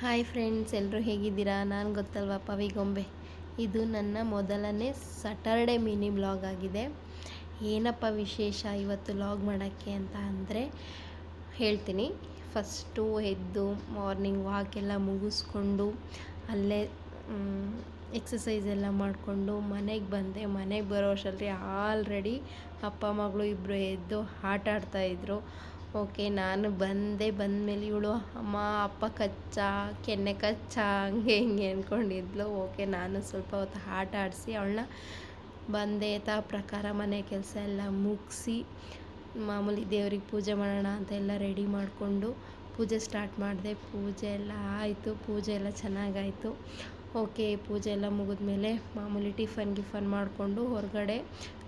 Hi friends ಎಲ್ಲರೂ ಹೇಗಿದ್ದೀರಾ? ನಾನು ಗೊತ್ತಲ್ವಾ, ಪವಿಗೊಂಬೆ. ಇದು ನನ್ನ ಮೊದಲನೇ ಸಟರ್ಡೆ ಮಿನಿ ಬ್ಲಾಗ್ ಆಗಿದೆ. ಏನಪ್ಪ ವಿಶೇಷ ಇವತ್ತು ಲಾಗ್ ಮಾಡೋಕ್ಕೆ ಅಂತ ಅಂದರೆ, ಹೇಳ್ತೀನಿ. ಫಸ್ಟು ಎದ್ದು ಮಾರ್ನಿಂಗ್ ವಾಕ್ ಎಲ್ಲ ಮುಗಿಸ್ಕೊಂಡು, ಅಲ್ಲೇ ಎಕ್ಸಸೈಸ್ ಎಲ್ಲ ಮಾಡಿಕೊಂಡು, ಮನೆಗೆ ಬಂದೆ. ಮನೆಗೆ ಬರೋ ಅಷ್ಟರಲ್ಲಿ ಆಲ್ರೆಡಿ ಅಪ್ಪ, ಮಗಳು ಇಬ್ಬರು ಎದ್ದು ಆಟ ಆಡ್ತಾಯಿದ್ರು ಓಕೆ, ನಾನು ಬಂದೆ, ಬಂದಮೇಲೆ ಇವಳು, ಅಮ್ಮ, ಅಪ್ಪ ಕಚ್ಚ, ಕೆನ್ನೆ ಕಚ್ಚ, ಹಂಗೆ ಹಿಂಗೆ ಅಂದ್ಕೊಂಡಿದ್ಲು ಓಕೆ, ನಾನು ಸ್ವಲ್ಪ ಹೊತ್ತು ಆಟ ಆಡಿಸಿ ಅವಳನ್ನ ಬಂದೆ ತಾ ಪ್ರಕಾರ ಮನೆ ಕೆಲಸ ಎಲ್ಲ ಮುಗಿಸಿ, ಮಾಮೂಲಿ ದೇವ್ರಿಗೆ ಪೂಜೆ ಮಾಡೋಣ ಅಂತ ಎಲ್ಲ ರೆಡಿ ಮಾಡಿಕೊಂಡು ಪೂಜೆ ಸ್ಟಾರ್ಟ್ ಮಾಡಿದೆ. ಪೂಜೆ ಎಲ್ಲ ಆಯಿತು, ಪೂಜೆ ಎಲ್ಲ ಚೆನ್ನಾಗಾಯಿತು. ಓಕೆ, ಪೂಜೆ ಎಲ್ಲ ಮುಗಿದ್ಮೇಲೆ ಮಾಮೂಲಿ ಟಿಫನ್ ಗಿಫನ್ ಮಾಡಿಕೊಂಡು ಹೊರಗಡೆ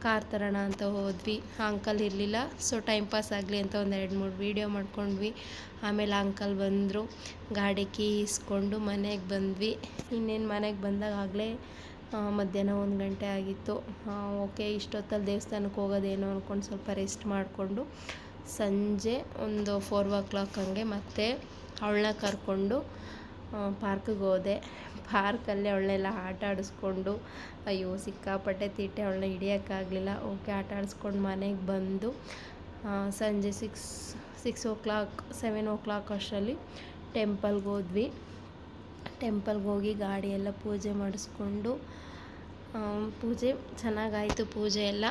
ಕಾರ್ ತರೋಣ ಅಂತ ಹೋದ್ವಿ. ಅಂಕಲ್ ಇರಲಿಲ್ಲ ಸೊ ಟೈಮ್ ಪಾಸ್ ಆಗಲಿ ಅಂತ ಒಂದು ಎರಡು ಮೂರು ವೀಡಿಯೋ ಮಾಡ್ಕೊಂಡ್ವಿ. ಆಮೇಲೆ ಅಂಕಲ್ ಬಂದರು, ಗಾಡಿ ಕೀಸ್ಕೊಂಡು ಮನೆಗೆ ಬಂದ್ವಿ. ಇನ್ನೇನು ಮನೆಗೆ ಬಂದಾಗ ಆಗಲೇ ಮಧ್ಯಾಹ್ನ ಒಂದು ಗಂಟೆ ಆಗಿತ್ತು. ಓಕೆ ಇಷ್ಟೊತ್ತಲ್ಲಿ ದೇವಸ್ಥಾನಕ್ಕೆ ಹೋಗೋದೇನೋ ಅಂದ್ಕೊಂಡು ಸ್ವಲ್ಪ ರೆಸ್ಟ್ ಮಾಡಿಕೊಂಡು ಸಂಜೆ ಒಂದು ಫೋರ್ ಓ ಕ್ಲಾಕ್ ಹಂಗೆ ಮತ್ತೆ ಅವಳನ್ನ ಕರ್ಕೊಂಡು ಪಾರ್ಕಿಗೆ ಹೋದೆ. ಪಾರ್ಕಲ್ಲಿ ಅವಳನ್ನೆಲ್ಲ ಆಟ ಆಡಿಸ್ಕೊಂಡು, ಅಯ್ಯೋ, ಸಿಕ್ಕಾಪಟ್ಟೆ ತಿಟ್ಟೆ ಅವಳನ್ನ ಹಿಡಿಯೋಕ್ಕಾಗಲಿಲ್ಲ. ಓಕೆ, ಆಟ ಆಡಿಸ್ಕೊಂಡು ಮನೆಗೆ ಬಂದು ಸಂಜೆ six six o'clock, seven o'clock ಅಷ್ಟರಲ್ಲಿ ಟೆಂಪಲ್ಗೆ ಹೋದ್ವಿ. ಟೆಂಪಲ್ಗೆ ಹೋಗಿ ಗಾಡಿಯೆಲ್ಲ ಪೂಜೆ ಮಾಡಿಸ್ಕೊಂಡು ಪೂಜೆ ಚೆನ್ನಾಗಾಯಿತು, ಪೂಜೆ ಎಲ್ಲ.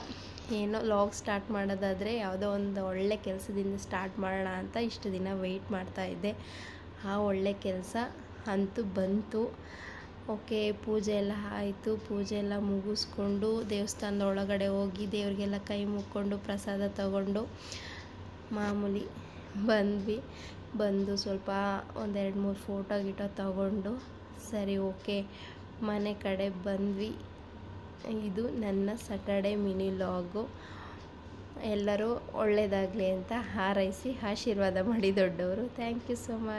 ಏನೋ ಲಾಗ್ ಸ್ಟಾರ್ಟ್ ಮಾಡೋದಾದರೆ ಯಾವುದೋ ಒಂದು ಒಳ್ಳೆ ಕೆಲಸದಿಂದ ಸ್ಟಾರ್ಟ್ ಮಾಡೋಣ ಅಂತ ಇಷ್ಟು ದಿನ ವೆಯ್ಟ್ ಮಾಡ್ತಾಯಿದ್ದೆ ಆ ಒಳ್ಳೆ ಕೆಲಸ ಅಂತೂ ಬಂತು. ಓಕೆ, ಪೂಜೆ ಎಲ್ಲ ಆಯಿತು. ಪೂಜೆ ಎಲ್ಲ ಮುಗಿಸ್ಕೊಂಡು ದೇವಸ್ಥಾನದ ಒಳಗಡೆ ಹೋಗಿ ದೇವರಿಗೆಲ್ಲ ಕೈ ಮುಕ್ಕೊಂಡು ಪ್ರಸಾದ ತಗೊಂಡು ಮಾಮೂಲಿ ಬಂದ್ವಿ. ಬಂದು ಸ್ವಲ್ಪ ಒಂದೆರಡು ಮೂರು ಫೋಟೋ ಗಿಟೋ ತಗೊಂಡು ಸರಿ, ಓಕೆ, ಮನೆ ಕಡೆ ಬಂದ್ವಿ. ಇದು ನನ್ನ ಸಟರ್ಡೆ ಮಿನಿ ಲಾಗು ಎಲ್ಲರೂ ಒಳ್ಳೆಯದಾಗಲಿ ಅಂತ ಹಾರೈಸಿ, ಆಶೀರ್ವಾದ ಮಾಡಿ ದೊಡ್ಡವರು. Thank you so much